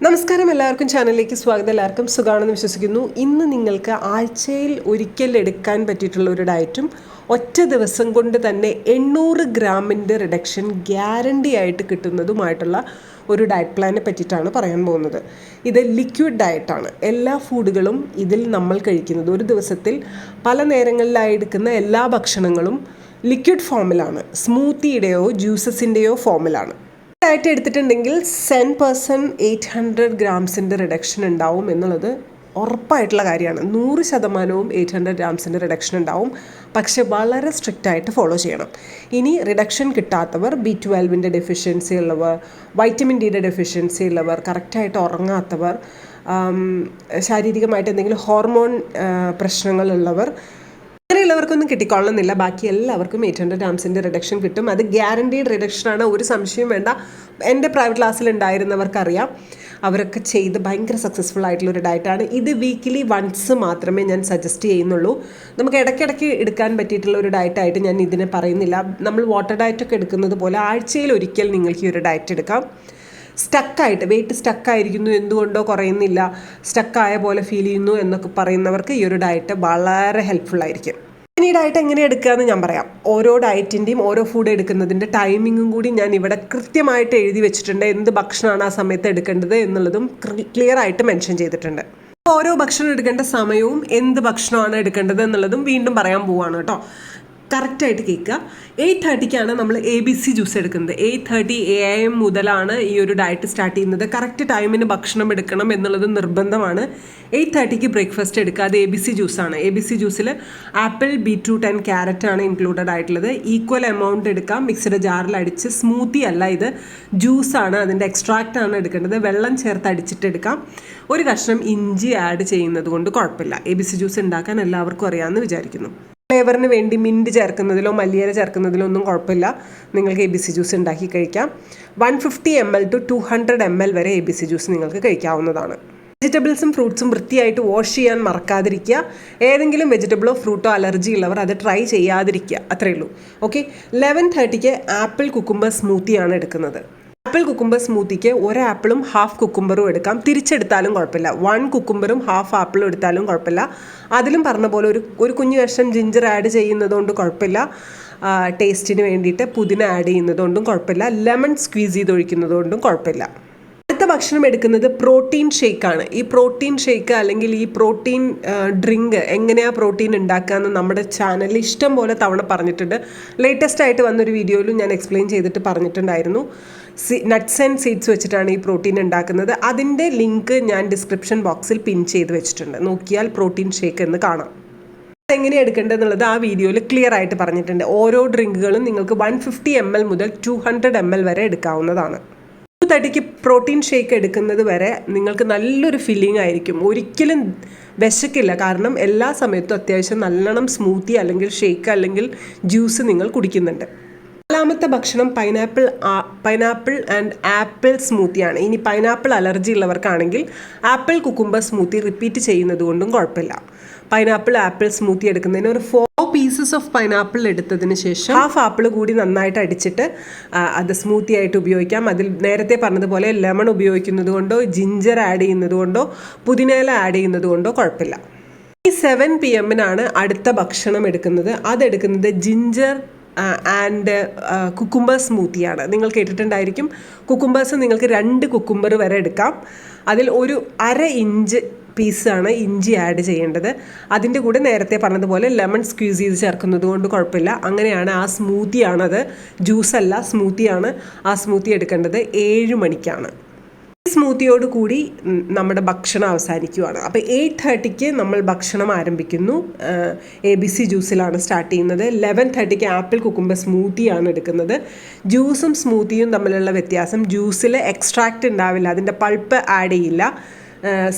നമസ്കാരം എല്ലാവർക്കും ചാനലിലേക്ക് സ്വാഗതം. എല്ലാവർക്കും സുഖമാണെന്ന് വിശ്വസിക്കുന്നു. ഇന്ന് നിങ്ങൾക്ക് ആഴ്ചയിൽ ഒരിക്കൽ എടുക്കാൻ പറ്റിയിട്ടുള്ള ഒരു ഡയറ്റും ഒറ്റ ദിവസം കൊണ്ട് തന്നെ എണ്ണൂറ് ഗ്രാമിന്റെ റിഡക്ഷൻ ഗ്യാരണ്ടി ആയിട്ട് കിട്ടുന്നതുമായിട്ടുള്ള ഒരു ഡയറ്റ് പ്ലാനെ പറ്റിയിട്ടാണ് പറയാൻ പോകുന്നത്. ഇത് ലിക്വിഡ് ഡയറ്റാണ് എല്ലാ ഫുഡുകളും ഇതിൽ നമ്മൾ കഴിക്കുന്നത് ഒരു ദിവസത്തിൽ പല നേരങ്ങളിലായി എടുക്കുന്ന എല്ലാ ഭക്ഷണങ്ങളും ലിക്വിഡ് ഫോമിലാണ് സ്മൂത്തിയുടെയോ ജ്യൂസസിന്റെയോ ഫോമിലാണ് ആയിട്ട് എടുത്തിട്ടുണ്ടെങ്കിൽ സെൻ പേഴ്സൺ എയ്റ്റ് ഹൺഡ്രഡ് ഗ്രാംസിന്റെ റിഡക്ഷൻ ഉണ്ടാവും എന്നുള്ളത് ഉറപ്പായിട്ടുള്ള കാര്യമാണ്. നൂറ് ശതമാനവും എയ്റ്റ് ഹൺഡ്രഡ് ഗ്രാംസിന്റെ റിഡക്ഷൻ ഉണ്ടാവും. പക്ഷെ വളരെ സ്ട്രിക്റ്റ് ആയിട്ട് ഫോളോ ചെയ്യണം. ഇനി റിഡക്ഷൻ കിട്ടാത്തവർ ബി ട്വൽവിന്റെ ഡെഫിഷ്യൻസി ഉള്ളവർ വൈറ്റമിൻ ഡിയുടെ ഡെഫിഷ്യൻസി ഉള്ളവർ കറക്റ്റായിട്ട് ഉറങ്ങാത്തവർ ശാരീരികമായിട്ട് എന്തെങ്കിലും ഹോർമോൺ പ്രശ്നങ്ങളുള്ളവർ അങ്ങനെയുള്ളവർക്കൊന്നും കിട്ടിക്കൊള്ളുന്നില്ല ബാക്കി എല്ലാവർക്കും എയ്റ്റ് ഹൺഡ്രഡ് ആംസിന്റെ റിഡക്ഷൻ കിട്ടും. അത് ഗ്യാരണ്ടീഡ് റിഡക്ഷനാണ് ഒരു സംശയം വേണ്ട. എന്റെ പ്രൈവറ്റ് ക്ലാസ്സിൽ ഉണ്ടായിരുന്നവർക്കറിയാം. അവരൊക്കെ ചെയ്ത് ഭയങ്കര സക്സസ്ഫുൾ ആയിട്ടുള്ള ഒരു ഡയറ്റാണ് ഇത് വീക്കിലി വൺസ് മാത്രമേ ഞാൻ സജസ്റ്റ് ചെയ്യുന്നുള്ളൂ. നമുക്ക് ഇടയ്ക്കിടയ്ക്ക് എടുക്കാൻ പറ്റിയിട്ടുള്ള ഒരു ഡയറ്റായിട്ട് ഞാൻ ഇതിനെ പറയുന്നില്ല. നമ്മൾ വാട്ടർ ഡയറ്റൊക്കെ എടുക്കുന്നത് പോലെ ആഴ്ചയിൽ ഒരിക്കൽ നിങ്ങൾക്ക് ഈ ഒരു ഡയറ്റ് എടുക്കാം. സ്റ്റക്കായിട്ട് വെയിറ്റ് സ്റ്റക്കായിരിക്കുന്നു എന്തുകൊണ്ടോ കുറയുന്നില്ല സ്റ്റക്കായ പോലെ ഫീൽ ചെയ്യുന്നു എന്നൊക്കെ പറയുന്നവർക്ക് ഈ ഒരു ഡയറ്റ് വളരെ ഹെൽപ്ഫുൾ ആയിരിക്കും. ഇനി ഡയറ്റ് എങ്ങനെ എടുക്കുകയെന്ന് ഞാൻ പറയാം. ഓരോ ഡയറ്റിന്റെയും ഓരോ ഫുഡ് എടുക്കുന്നതിന്റെ ടൈമിങ്ങും കൂടി ഞാൻ ഇവിടെ കൃത്യമായിട്ട് എഴുതി വെച്ചിട്ടുണ്ട്. എന്ത് ഭക്ഷണമാണ് ആ സമയത്ത് എടുക്കേണ്ടത് എന്നുള്ളതും ക്ലിയർ ആയിട്ട് മെൻഷൻ ചെയ്തിട്ടുണ്ട്. ഓരോ ഭക്ഷണം എടുക്കേണ്ട സമയവും എന്ത് ഭക്ഷണമാണ് എടുക്കേണ്ടത് എന്നുള്ളതും വീണ്ടും പറയാൻ പോവാണ് കേട്ടോ. കറക്റ്റായിട്ട് കേൾക്കുക. എയ്റ്റ് തേർട്ടിക്കാണ് നമ്മൾ എ ബി സി ജ്യൂസ് എടുക്കുന്നത്. എയ്റ്റ് തേർട്ടി എ എം മുതലാണ് ഈ ഒരു ഡയറ്റ് സ്റ്റാർട്ട് ചെയ്യുന്നത്. കറക്റ്റ് ടൈമിന് ഭക്ഷണം എടുക്കണം എന്നുള്ളത് നിർബന്ധമാണ്. എയ്റ്റ് തേർട്ടിക്ക് ബ്രേക്ക്ഫാസ്റ്റ് എടുക്കുക. അത് എ ബി സി ജ്യൂസാണ് എ ബി സി ജ്യൂസിൽ ആപ്പിൾ ബീറ്റ്റൂട്ട് ആൻഡ് ക്യാരറ്റ് ആണ് ഇൻക്ലൂഡഡ് ആയിട്ടുള്ളത്. ഈക്വൽ എമൗണ്ട് എടുക്കാം മിക്സഡ് ജാറിൽ അടിച്ച് സ്മൂത്തി അല്ല ഇത്. ജ്യൂസാണ് അതിന്റെ എക്സ്ട്രാക്റ്റ് ആണ് എടുക്കേണ്ടത്. വെള്ളം ചേർത്ത് അടിച്ചിട്ട് എടുക്കാം. ഒരു കഷ്ണം ഇഞ്ചി ആഡ് ചെയ്യുന്നത് കൊണ്ട് കുഴപ്പമില്ല. എ ബി സി ജ്യൂസ് ഉണ്ടാക്കാൻ എല്ലാവർക്കും അറിയാമെന്ന് വിചാരിക്കുന്നു. ഫ്ലേവറിന് വേണ്ടി മിന്റ് ചേർക്കുന്നതിലോ മല്ലിയില ചേർക്കുന്നതിലോ ഒന്നും കുഴപ്പമില്ല. നിങ്ങൾക്ക് എ ബി സി ജ്യൂസ് ഉണ്ടാക്കി കഴിക്കാം. One fifty M L two two hundred M L വരെ എ ബി സി ജ്യൂസ് നിങ്ങൾക്ക് കഴിക്കാവുന്നതാണ്. വെജിറ്റബിൾസും ഫ്രൂട്ട്സും വൃത്തിയായിട്ട് വാഷ് ചെയ്യാൻ മറക്കാതിരിക്കുക. ഏതെങ്കിലും വെജിറ്റബിളോ ഫ്രൂട്ടോ അലർജി ഉള്ളവർ അത് ട്രൈ ചെയ്യാതിരിക്കുക. അത്രയേ ഉള്ളൂ. ഓക്കെ ലെവൻ തേർട്ടിക്ക് ആപ്പിൾ കുക്കുംബർ സ്മൂത്തിയാണ് എടുക്കുന്നത്. ആപ്പിൾ കുക്കുംബർ സ്മൂത്തിക്ക് ഒരു ആപ്പിളും ഹാഫ് കുക്കുംബറും എടുക്കാം. തിരിച്ചെടുത്താലും കുഴപ്പമില്ല. വൺ കുക്കുംബറും ഹാഫ് ആപ്പിളും എടുത്താലും കുഴപ്പമില്ല. അതിലും പറഞ്ഞ പോലെ ഒരു ഒരു കുഞ്ഞു കഷ്ണം ജിഞ്ചർ ആഡ് ചെയ്യുന്നതുകൊണ്ട് കുഴപ്പമില്ല. ടേസ്റ്റിന് വേണ്ടിയിട്ട് പുതിന ആഡ് ചെയ്യുന്നതുകൊണ്ടും കുഴപ്പമില്ല. ലെമൺ സ്ക്വീസ് ചെയ്ത് ഒഴിക്കുന്നതുകൊണ്ടും കുഴപ്പമില്ല. അടുത്ത ഭക്ഷണം എടുക്കുന്നത് പ്രോട്ടീൻ ഷേക്കാണ് ഈ പ്രോട്ടീൻ ഷേക്ക് അല്ലെങ്കിൽ ഈ പ്രോട്ടീൻ ഡ്രിങ്ക് എങ്ങനെയാണ് പ്രോട്ടീൻ ഉണ്ടാക്കുകയെന്ന് നമ്മുടെ ചാനലിൽ ഇഷ്ടം പോലെ തവണ പറഞ്ഞിട്ടുണ്ട്. ലേറ്റസ്റ്റ് ആയിട്ട് വന്നൊരു വീഡിയോയിലും ഞാൻ എക്സ്പ്ലെയിൻ ചെയ്തിട്ട് പറഞ്ഞിട്ടുണ്ടായിരുന്നു. നട്ട്സ് ആൻഡ് സീഡ്സ് വെച്ചിട്ടാണ് ഈ പ്രോട്ടീൻ ഉണ്ടാക്കുന്നത്. അതിന്റെ ലിങ്ക് ഞാൻ ഡിസ്ക്രിപ്ഷൻ ബോക്സിൽ പിൻ ചെയ്ത് വെച്ചിട്ടുണ്ട്. നോക്കിയാൽ പ്രോട്ടീൻ ഷേക്ക് എന്ന് കാണാം. എങ്ങനെയാണ് എടുക്കേണ്ടതെന്നുള്ളത് ആ വീഡിയോയിൽ ക്ലിയർ ആയിട്ട് പറഞ്ഞിട്ടുണ്ട്. ഓരോ ഡ്രിങ്കുകളും നിങ്ങൾക്ക് വൺ ഫിഫ്റ്റി എം എൽ മുതൽ ടു ഹൺഡ്രഡ് എം എൽ വരെ എടുക്കാവുന്നതാണ്. ടു തേർട്ടിക്ക് പ്രോട്ടീൻ ഷേക്ക് എടുക്കുന്നത് വരെ നിങ്ങൾക്ക് നല്ലൊരു ഫീലിംഗ് ആയിരിക്കും. ഒരിക്കലും വിശക്കില്ല. കാരണം എല്ലാ സമയത്തും അത്യാവശ്യം നല്ലോണം സ്മൂത്തി അല്ലെങ്കിൽ ഷേക്ക് അല്ലെങ്കിൽ ജ്യൂസ് നിങ്ങൾ കുടിക്കുന്നുണ്ട്. നാലാമത്തെ ഭക്ഷണം പൈനാപ്പിൾ പൈനാപ്പിൾ ആൻഡ് ആപ്പിൾ സ്മൂത്തിയാണ് ഇനി പൈനാപ്പിൾ അലർജി ഉള്ളവർക്കാണെങ്കിൽ ആപ്പിൾ കുക്കുംബർ സ്മൂത്തി റിപ്പീറ്റ് ചെയ്യുന്നത് കൊണ്ടും കുഴപ്പമില്ല. പൈനാപ്പിൾ ആപ്പിൾ സ്മൂത്തി എടുക്കുന്നതിന് ഒരു ഫോർ പീസസ് ഓഫ് പൈനാപ്പിൾ എടുത്തതിന് ശേഷം ഹാഫ് ആപ്പിൾ കൂടി നന്നായിട്ട് അടിച്ചിട്ട് അത് സ്മൂത്തി ആയിട്ട് ഉപയോഗിക്കാം. അതിൽ നേരത്തെ പറഞ്ഞതുപോലെ ലെമൺ ഉപയോഗിക്കുന്നത് കൊണ്ടോ ജിഞ്ചർ ആഡ് ചെയ്യുന്നത് കൊണ്ടോ പുതിനയില ആഡ് ചെയ്യുന്നത് കൊണ്ടോ കുഴപ്പമില്ല. ഈ സെവൻ പി എമ്മിനാണ് അടുത്ത ഭക്ഷണം എടുക്കുന്നത്. അതെടുക്കുന്നത് ജിഞ്ചർ ആൻഡ് കുക്കുംബർ സ്മൂത്തിയാണ് നിങ്ങൾ കേട്ടിട്ടുണ്ടായിരിക്കും. കുക്കുംബേഴ്സ് നിങ്ങൾക്ക് രണ്ട് കുക്കുംബർ വരെ എടുക്കാം. അതിൽ ഒരു അര ഇഞ്ച് പീസാണ് ഇഞ്ചി ആഡ് ചെയ്യേണ്ടത്. അതിന്റെ കൂടെ നേരത്തെ പറഞ്ഞതുപോലെ ലെമൺ സ്ക്യൂസ് ചെയ്ത് ചേർക്കുന്നത് കൊണ്ട് കുഴപ്പമില്ല. അങ്ങനെയാണ് ആ സ്മൂത്തിയാണത് ജ്യൂസല്ല സ്മൂത്തിയാണ് ആ സ്മൂത്തി എടുക്കേണ്ടത് ഏഴ് മണിക്കാണ്. സ്മൂത്തിയോട് കൂടി നമ്മുടെ ഭക്ഷണം അവസാനിക്കുവാണ്. അപ്പോൾ എയ്റ്റ് തേർട്ടിക്ക് നമ്മൾ ഭക്ഷണം ആരംഭിക്കുന്നു. എ ബി സി ജ്യൂസിലാണ് സ്റ്റാർട്ട് ചെയ്യുന്നത്. ലെവൻ തേർട്ടിക്ക് ആപ്പിൾ കുക്കുമ്പ സ്മൂത്തിയാണ് എടുക്കുന്നത്. ജ്യൂസും സ്മൂത്തിയും തമ്മിലുള്ള വ്യത്യാസം ജ്യൂസിൽ എക്സ്ട്രാക്റ്റ് ഉണ്ടാവില്ല. അതിന്റെ പൾപ്പ് ആഡ് ചെയ്യില്ല.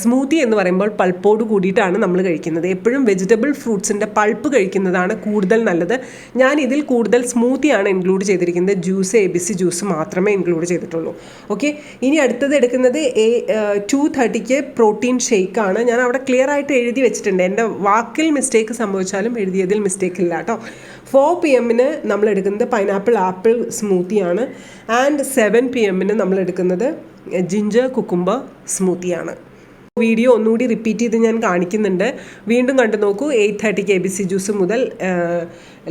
സ്മൂത്തി എന്ന് പറയുമ്പോൾ പൾപ്പോട് കൂടിയിട്ടാണ് നമ്മൾ കഴിക്കുന്നത്. എപ്പോഴും വെജിറ്റബിൾ ഫ്രൂട്ട്സിന്റെ പൾപ്പ് കഴിക്കുന്നതാണ് കൂടുതൽ നല്ലത്. ഞാൻ ഇതിൽ കൂടുതൽ സ്മൂത്തിയാണ് ഇൻക്ലൂഡ് ചെയ്തിരിക്കുന്നത്. Juice A B C juice മാത്രമേ ഇൻക്ലൂഡ് ചെയ്തിട്ടുള്ളൂ. ഓക്കെ ഇനി അടുത്തത് എടുക്കുന്നത് എ ടു തേർട്ടിക്ക് പ്രോട്ടീൻ ഷേക്കാണ് ഞാൻ അവിടെ ക്ലിയർ ആയിട്ട് എഴുതി വെച്ചിട്ടുണ്ട്. എന്റെ വാക്കിൽ മിസ്റ്റേക്ക് സംഭവിച്ചാലും എഴുതിയതിൽ മിസ്റ്റേക്ക് ഇല്ല കേട്ടോ. ഫോർ പി എമ്മിന് നമ്മൾ എടുക്കുന്നത് പൈനാപ്പിൾ ആപ്പിൾ സ്മൂത്തിയാണ് ആൻഡ് സെവൻ പി എമ്മിന് നമ്മൾ എടുക്കുന്നത് ജിഞ്ചർ കുക്കുംബർ സ്മൂത്തിയാണ് വീഡിയോ ഒന്നുകൂടി റിപ്പീറ്റ് ചെയ്ത് ഞാൻ കാണിക്കുന്നുണ്ട്. വീണ്ടും കണ്ടു നോക്കൂ eight thirty K B C juice മുതൽ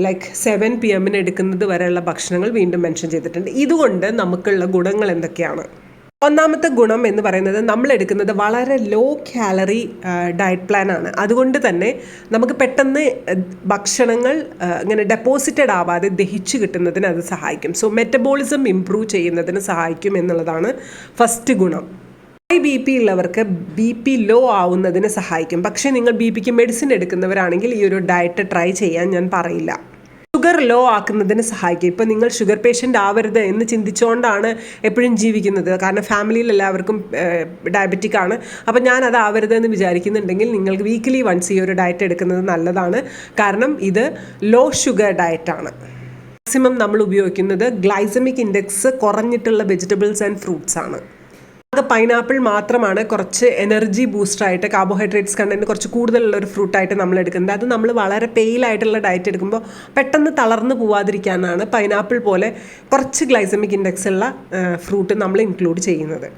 ലൈക്ക് സെവൻ പി എമ്മിന് എടുക്കുന്നത് വരെയുള്ള ഭക്ഷണങ്ങൾ വീണ്ടും മെൻഷൻ ചെയ്തിട്ടുണ്ട്. ഇതുകൊണ്ട് നമുക്കുള്ള ഗുണങ്ങൾ എന്തൊക്കെയാണ്? ഒന്നാമത്തെ ഗുണം എന്ന് പറയുന്നത് നമ്മൾ എടുക്കുന്നത് വളരെ ലോ കാലറി ഡയറ്റ് പ്ലാൻ ആണ്. അതുകൊണ്ട് തന്നെ നമുക്ക് പെട്ടെന്ന് ഭക്ഷണങ്ങൾ ഇങ്ങനെ ഡെപ്പോസിറ്റഡ് ആവാതെ ദഹിച്ചു കിട്ടുന്നതിന് അത് സഹായിക്കും. സോ മെറ്റബോളിസം ഇംപ്രൂവ് ചെയ്യുന്നതിന് സഹായിക്കും എന്നുള്ളതാണ് ഫസ്റ്റ് ഗുണം. ഹൈ ബി പി ഉള്ളവർക്ക് ബി പി ലോ ആവുന്നതിന് സഹായിക്കും. പക്ഷേ നിങ്ങൾ ബി പിക്ക് മെഡിസിൻ എടുക്കുന്നവരാണെങ്കിൽ ഈ ഒരു ഡയറ്റ് ട്രൈ ചെയ്യാൻ ഞാൻ പറയില്ല. ഷുഗർ ലോ ആക്കുന്നതിന് സഹായിക്കും. ഇപ്പം നിങ്ങൾ ഷുഗർ പേഷ്യന്റ് ആവരുത് എന്ന് ചിന്തിച്ചുകൊണ്ടാണ് എപ്പോഴും ജീവിക്കുന്നത്. കാരണം ഫാമിലിയിൽ എല്ലാവർക്കും ഡയബറ്റിക് ആണ്. അപ്പം ഞാൻ അത് ആവരുത് എന്ന് വിചാരിക്കുന്നുണ്ടെങ്കിൽ നിങ്ങൾക്ക് വീക്ക്ലി വൺസ് ഈ ഒരു ഡയറ്റ് എടുക്കുന്നത് നല്ലതാണ്. കാരണം ഇത് ലോ ഷുഗർ ഡയറ്റാണ് മാക്സിമം നമ്മൾ ഉപയോഗിക്കുന്നത് ഗ്ലൈസമിക് ഇൻഡെക്സ് കുറഞ്ഞിട്ടുള്ള വെജിറ്റബിൾസ് ആൻഡ് ഫ്രൂട്ട്സ് ആണ്. അത് പൈനാപ്പിൾ മാത്രമാണ് കുറച്ച് എനർജി ബൂസ്റ്ററായിട്ട് കാർബോഹൈഡ്രേറ്റ്സ് കണ്ടന്റ് കുറച്ച് കൂടുതലുള്ള ഒരു ഫ്രൂട്ടായിട്ട് നമ്മൾ എടുക്കുന്നത്. അത് നമ്മൾ വളരെ പെയിലായിട്ടുള്ള ഡയറ്റ് എടുക്കുമ്പോൾ പെട്ടെന്ന് തളർന്നു പോവാതിരിക്കാനാണ് പൈനാപ്പിൾ പോലെ കുറച്ച് ഗ്ലൈസമിക് ഇൻഡെക്സ് ഉള്ള ഫ്രൂട്ട് നമ്മൾ ഇൻക്ലൂഡ് ചെയ്യുന്നത്.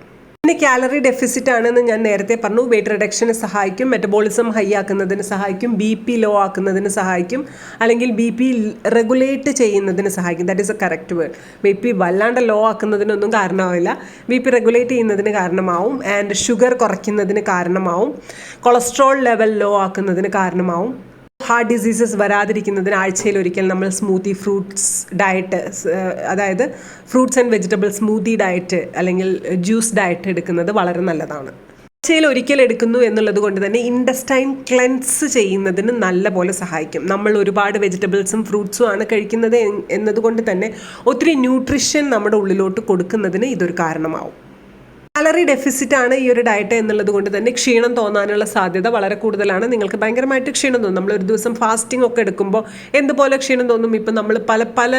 പിന്നെ കാലറി ഡെഫിസിറ്റ് ആണെന്ന് ഞാൻ നേരത്തെ പറഞ്ഞു. വെയിറ്റ് റിഡക്ഷന് സഹായിക്കും മെറ്റബോളിസം ഹൈ ആക്കുന്നതിന് സഹായിക്കും ബി പി ലോ ആക്കുന്നതിന് സഹായിക്കും അല്ലെങ്കിൽ ബി പി റെഗുലേറ്റ് ചെയ്യുന്നതിന് സഹായിക്കും. That is a correct word B P വല്ലാണ്ട് ലോ ആക്കുന്നതിനൊന്നും കാരണമാവില്ല. ബി പി റെഗുലേറ്റ് ചെയ്യുന്നതിന് കാരണമാവും ആൻഡ് ഷുഗർ കുറയ്ക്കുന്നതിന് കാരണമാവും. കൊളസ്ട്രോൾ ലെവൽ ലോ ആക്കുന്നതിന് കാരണമാവും. ഹാർട്ട് ഡിസീസസ് വരാതിരിക്കുന്നതിന് ആഴ്ചയിൽ ഒരിക്കൽ നമ്മൾ സ്മൂത്തി ഫ്രൂട്ട്സ് ഡയറ്റ് അതായത് fruits and vegetable smoothie diet അല്ലെങ്കിൽ ജ്യൂസ് ഡയറ്റ് എടുക്കുന്നത് വളരെ നല്ലതാണ്. ആഴ്ചയിൽ ഒരിക്കൽ എടുക്കുന്നു എന്നുള്ളത് കൊണ്ട് തന്നെ ഇൻഡസ്റ്റൈൻ ക്ലെൻസ് ചെയ്യുന്നതിന് നല്ല പോലെ സഹായിക്കും. നമ്മൾ ഒരുപാട് വെജിറ്റബിൾസും ഫ്രൂട്ട്സും ആണ് കഴിക്കുന്നത് എന്നതുകൊണ്ട് തന്നെ ഒത്തിരി ന്യൂട്രിഷൻ നമ്മുടെ ഉള്ളിലോട്ട് കൊടുക്കുന്നതിന് ഇതൊരു കാരണമാവും. കാലറി ഡെഫിസിറ്റ് ആണ് ഈ ഒരു ഡയറ്റ് എന്നുള്ളത് കൊണ്ട് തന്നെ ക്ഷീണം തോന്നാനുള്ള സാധ്യത വളരെ കൂടുതലാണ്. നിങ്ങൾക്ക് ഭയങ്കരമായിട്ട് ക്ഷീണം തോന്നും. നമ്മൾ ഒരു ദിവസം ഫാസ്റ്റിംഗ് ഒക്കെ എടുക്കുമ്പോൾ എന്തുപോലെ ക്ഷീണം തോന്നും? ഇപ്പം നമ്മൾ പല പല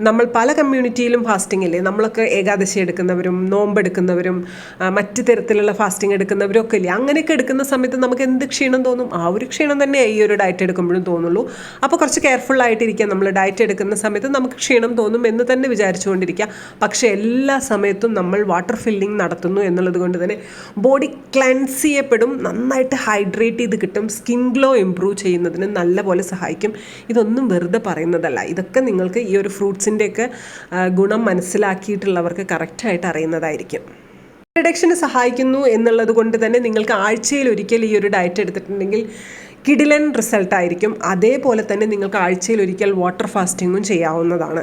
നമ്മൾ പല കമ്മ്യൂണിറ്റിയിലും ഫാസ്റ്റിംഗ് ഇല്ലേ? നമ്മളൊക്കെ ഏകാദശി എടുക്കുന്നവരും നോമ്പ് എടുക്കുന്നവരും ആ, മറ്റ് തരത്തിലുള്ള ഫാസ്റ്റിംഗ് എടുക്കുന്നവരും ഒക്കെ ഇല്ലേ? അങ്ങനെയൊക്കെ എടുക്കുന്ന സമയത്ത് നമുക്ക് എന്ത് ക്ഷീണം തോന്നും? ആ ഒരു ക്ഷീണം തന്നെ ഈ ഒരു ഡയറ്റ് എടുക്കുമ്പോഴും തോന്നുള്ളൂ. അപ്പോൾ കുറച്ച് കെയർഫുൾ നമ്മൾ ഡയറ്റ് എടുക്കുന്ന സമയത്ത് നമുക്ക് ക്ഷീണം തോന്നും എന്ന് തന്നെ വിചാരിച്ചുകൊണ്ടിരിക്കുക. പക്ഷേ എല്ലാ സമയത്തും നമ്മൾ വാട്ടർ ഫില്ലിംഗ് നടത്തുന്നു എന്നുള്ളത് കൊണ്ട് തന്നെ ബോഡി ക്ലൻസ് ചെയ്യപ്പെടും നന്നായിട്ട് ഹൈഡ്രേറ്റ് ചെയ്ത് കിട്ടും സ്കിൻ ഗ്ലോ ഇമ്പ്രൂവ് ചെയ്യുന്നതിന് നല്ലപോലെ സഹായിക്കും. ഇതൊന്നും വെറുതെ പറയുന്നതല്ല. ഇതൊക്കെ നിങ്ങൾക്ക് ഈ ഒരു ഫ്രൂട്ട്സിന്റെയൊക്കെ ഗുണം മനസ്സിലാക്കിയിട്ടുള്ളവർക്ക് കറക്റ്റായിട്ട് അറിയുന്നതായിരിക്കും. റിഡക്ഷന് സഹായിക്കുന്നു എന്നുള്ളത് കൊണ്ട് തന്നെ നിങ്ങൾക്ക് ആഴ്ചയിൽ ഒരിക്കൽ ഈ ഒരു ഡയറ്റ് എടുത്തിട്ടുണ്ടെങ്കിൽ കിഡിലൻ റിസൾട്ടായിരിക്കും അതേപോലെ തന്നെ നിങ്ങൾക്ക് ആഴ്ചയിൽ ഒരിക്കൽ വാട്ടർ ഫാസ്റ്റിങ്ങും ചെയ്യാവുന്നതാണ്.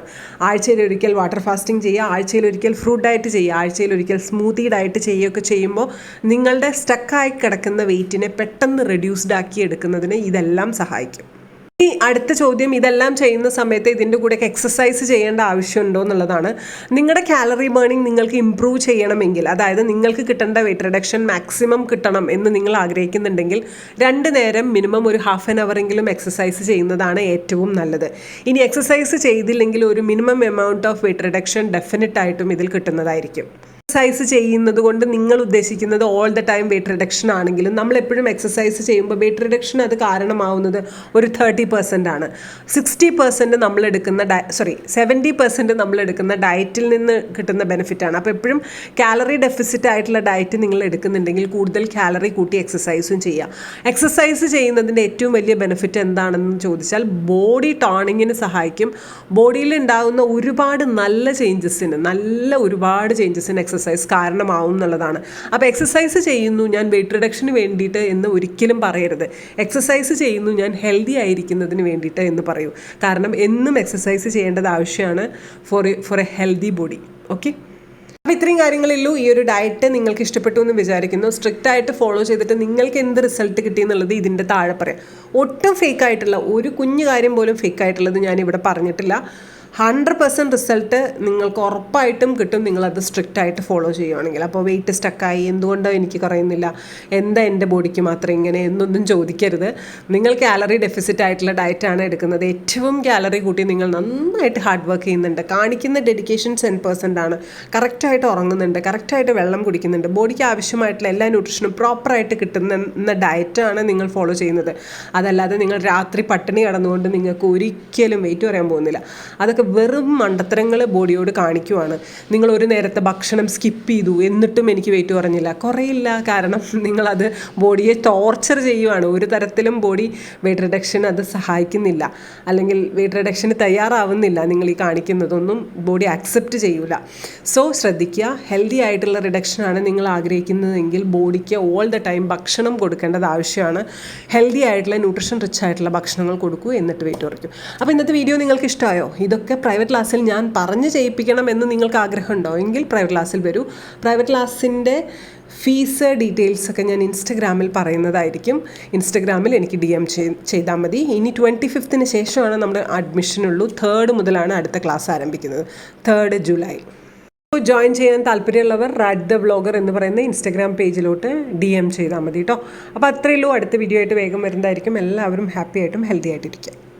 ആഴ്ചയിൽ ഒരിക്കൽ വാട്ടർ ഫാസ്റ്റിംഗ് ചെയ്യുക ആഴ്ചയിൽ ഒരിക്കൽ ഫ്രൂട്ട് ഡയറ്റ് ചെയ്യുക ആഴ്ചയിൽ ഒരിക്കൽ സ്മൂത്തി ഡയറ്റ് ചെയ്യുകയൊക്കെ ചെയ്യുമ്പോൾ നിങ്ങളുടെ സ്റ്റക്കായി കിടക്കുന്ന വെയിറ്റിനെ പെട്ടെന്ന് റെഡ്യൂസ്ഡ് ആക്കി എടുക്കുന്നതിന് ഇതെല്ലാം സഹായിക്കും. ഈ അടുത്ത ചോദ്യം ഇതെല്ലാം ചെയ്യുന്ന സമയത്ത് ഇതിന്റെ കൂടെ എക്സസൈസ് ചെയ്യേണ്ട ആവശ്യമുണ്ടോ എന്നുള്ളതാണ്. നിങ്ങളുടെ കാലറി ബേണിംഗ് നിങ്ങൾക്ക് ഇമ്പ്രൂവ് ചെയ്യണമെങ്കിൽ അതായത് നിങ്ങൾക്ക് കിട്ടേണ്ട വെയിറ്റ് റിഡക്ഷൻ മാക്സിമം കിട്ടണം എന്ന് നിങ്ങൾ ആഗ്രഹിക്കുന്നുണ്ടെങ്കിൽ രണ്ട് നേരം മിനിമം ഒരു ഹാഫ് ആൻ അവറെങ്കിലും എക്സസൈസ് ചെയ്യുന്നതാണ് ഏറ്റവും നല്ലത്. ഇനി എക്സസൈസ് ചെയ്തില്ലെങ്കിൽ ഒരു minimum amount of weight reduction definite ആയിട്ടും ഇതിൽ കിട്ടുന്നതായിരിക്കും. എക്സസൈസ് ചെയ്യുന്നത് കൊണ്ട് നിങ്ങൾ ഉദ്ദേശിക്കുന്നത് all the time weight reduction ആണെങ്കിലും നമ്മൾ എപ്പോഴും എക്സസൈസ് ചെയ്യുമ്പോൾ വെയിറ്റ് റിഡക്ഷൻ അത് കാരണമാവുന്നത് ഒരു തേർട്ടി പെർസെന്റ് ആണ്. സിക്സ്റ്റി പെർസെന്റ് നമ്മൾ എടുക്കുന്ന ഡയ സോറി സെവന്റി പെർസെന്റ് നമ്മൾ എടുക്കുന്ന ഡയറ്റിൽ നിന്ന് കിട്ടുന്ന ബെനിഫിറ്റ് ആണ്. അപ്പോൾ എപ്പോഴും കാലറി ഡെഫിസിറ്റ് ആയിട്ടുള്ള ഡയറ്റ് നിങ്ങൾ എടുക്കുന്നുണ്ടെങ്കിൽ കൂടുതൽ കാലറി കൂട്ടി എക്സസൈസും ചെയ്യുക. എക്സസൈസ് ചെയ്യുന്നതിന്റെ ഏറ്റവും വലിയ ബെനിഫിറ്റ് എന്താണെന്ന് ചോദിച്ചാൽ ബോഡി ടോണിങ്ങിന് സഹായിക്കും. ബോഡിയിൽ ഉണ്ടാകുന്ന ഒരുപാട് നല്ല ചേഞ്ചസിന് നല്ല ഒരുപാട് ചേഞ്ചസിന് എക്സസൈസ് കാരണമാവും എന്നുള്ളതാണ്. അപ്പോൾ എക്സസൈസ് ചെയ്യുന്നു ഞാൻ വെയിറ്റ് റിഡക്ഷന് വേണ്ടിയിട്ട് എന്ന് ഒരിക്കലും പറയരുത്. എക്സസൈസ് ചെയ്യുന്നു ഞാൻ ഹെൽത്തി ആയിരിക്കുന്നതിന് വേണ്ടിയിട്ട് എന്ന് പറയൂ. കാരണം എന്നും എക്സസൈസ് ചെയ്യേണ്ടത് ആവശ്യമാണ് for for a healthy body okay അപ്പോൾ ഇത്രയും കാര്യങ്ങളുള്ളൂ ഈ ഒരു ഡയറ്റ് നിങ്ങൾക്ക് ഇഷ്ടപ്പെട്ടു എന്ന് വിചാരിക്കുന്നു. സ്ട്രിക്റ്റ് ആയിട്ട് ഫോളോ ചെയ്തിട്ട് നിങ്ങൾക്ക് എന്ത് റിസൾട്ട് കിട്ടി എന്നുള്ളത് ഇതിന്റെ താഴെ പറയാം. ഒട്ടും ഫേക്ക് ആയിട്ടുള്ള ഒരു കുഞ്ഞു കാര്യം പോലും ഫേക്ക് ആയിട്ടുള്ളത് ഞാൻ ഇവിടെ പറഞ്ഞിട്ടില്ല. ഹൺഡ്രഡ് പെർസെന്റ് റിസൾട്ട് നിങ്ങൾക്ക് ഉറപ്പായിട്ടും കിട്ടും. നിങ്ങളത് സ്ട്രിക്റ്റ് ആയിട്ട് ഫോളോ ചെയ്യുവാണെങ്കിൽ. അപ്പോൾ വെയിറ്റ് സ്റ്റക്കായി എന്തുകൊണ്ടോ എനിക്ക് കുറയുന്നില്ല എന്താ എന്റെ ബോഡിക്ക് മാത്രം ഇങ്ങനെ എന്നൊന്നും ചോദിക്കരുത്. നിങ്ങൾ കാലറി ഡെഫിസിറ്റ് ആയിട്ടുള്ള ഡയറ്റാണ് എടുക്കുന്നത്. ഏറ്റവും കാലറി കൂട്ടി നിങ്ങൾ നന്നായിട്ട് ഹാർഡ് വർക്ക് ചെയ്യുന്നുണ്ട്. കാണിക്കുന്ന ഡെഡിക്കേഷൻ ടെൻ പെർസെന്റ് ആണ്. കറക്റ്റായിട്ട് ഉറങ്ങുന്നുണ്ട്. കറക്റ്റായിട്ട് വെള്ളം കുടിക്കുന്നുണ്ട്. ബോഡിക്ക് ആവശ്യമായിട്ടുള്ള എല്ലാ ന്യൂട്രീഷനും പ്രോപ്പറായിട്ട് കിട്ടുന്ന ഡയറ്റാണ് നിങ്ങൾ ഫോളോ ചെയ്യുന്നത്. അതല്ലാതെ നിങ്ങൾ രാത്രി പട്ടിണി കടന്നുകൊണ്ട് നിങ്ങൾക്ക് ഒരിക്കലും വെയിറ്റ് പറയാൻ പോകുന്നില്ല. അതൊക്കെ അതൊക്കെ വെറും മണ്ടത്തരങ്ങൾ ബോഡിയോട് കാണിക്കുവാണ്. നിങ്ങൾ ഒരു നേരത്തെ ഭക്ഷണം സ്കിപ്പ് ചെയ്തു എന്നിട്ടും എനിക്ക് വെയിറ്റ് കുറഞ്ഞില്ല. കുറയില്ല കാരണം നിങ്ങളത് ബോഡിയെ ടോർച്ചർ ചെയ്യുവാണ്. ഒരു തരത്തിലും ബോഡി വെയിറ്റ് റിഡക്ഷൻ അത് സഹായിക്കുന്നില്ല. അല്ലെങ്കിൽ വെയിറ്റ് റിഡക്ഷന് തയ്യാറാവുന്നില്ല നിങ്ങൾ ഈ കാണിക്കുന്നതൊന്നും ബോഡി അക്സെപ്റ്റ് ചെയ്യൂല. സോ ശ്രദ്ധിക്കുക ഹെൽത്തി ആയിട്ടുള്ള റിഡക്ഷനാണ് നിങ്ങൾ ആഗ്രഹിക്കുന്നതെങ്കിൽ ബോഡിക്ക് ഓൾ ദ ടൈം ഭക്ഷണം കൊടുക്കേണ്ടത് ആവശ്യമാണ്. ഹെൽത്തി ആയിട്ടുള്ള ന്യൂട്രീഷൻ റിച്ച് ആയിട്ടുള്ള ഭക്ഷണങ്ങൾ കൊടുക്കൂ എന്നിട്ട് വെയിറ്റ് കുറയ്ക്കും. അപ്പോൾ ഇന്നത്തെ വീഡിയോ നിങ്ങൾക്ക് ഇഷ്ടമായോ? ഇതൊക്കെ പ്രൈവറ്റ് ക്ലാസ്സിൽ ഞാൻ പറഞ്ഞ് ചെയ്യിപ്പിക്കണം എന്ന് നിങ്ങൾക്ക് ആഗ്രഹമുണ്ടോ? എങ്കിൽ പ്രൈവറ്റ് ക്ലാസ്സിൽ വരൂ. പ്രൈവറ്റ് ക്ലാസ്സിന്റെ ഫീസ് ഡീറ്റെയിൽസ് ഒക്കെ ഞാൻ ഇൻസ്റ്റഗ്രാമിൽ പറയുന്നതായിരിക്കും. ഇൻസ്റ്റഗ്രാമിൽ എനിക്ക് ഡി എം ചെയ്താൽ മതി. ഇനി ട്വന്റി ഫിഫ്ത്തിന് ശേഷമാണ് നമ്മുടെ അഡ്മിഷനുള്ളൂ തേർഡ് മുതലാണ് അടുത്ത ക്ലാസ് ആരംഭിക്കുന്നത്. തേർഡ് ജൂലൈ ജോയിൻ ചെയ്യാൻ താല്പര്യമുള്ളവർ റാഡ് ദ വ്ളോഗർ എന്ന് പറയുന്ന ഇൻസ്റ്റഗ്രാം പേജിലോട്ട് ഡി എം ചെയ്താൽ മതി കേട്ടോ അപ്പോൾ അത്രയേ ഉള്ളൂ. അടുത്ത വീഡിയോ ആയിട്ട് വേഗം വരുന്നതായിരിക്കും. എല്ലാവരും ഹാപ്പി ആയിട്ടും ഹെൽത്തി ആയിട്ടിരിക്കുക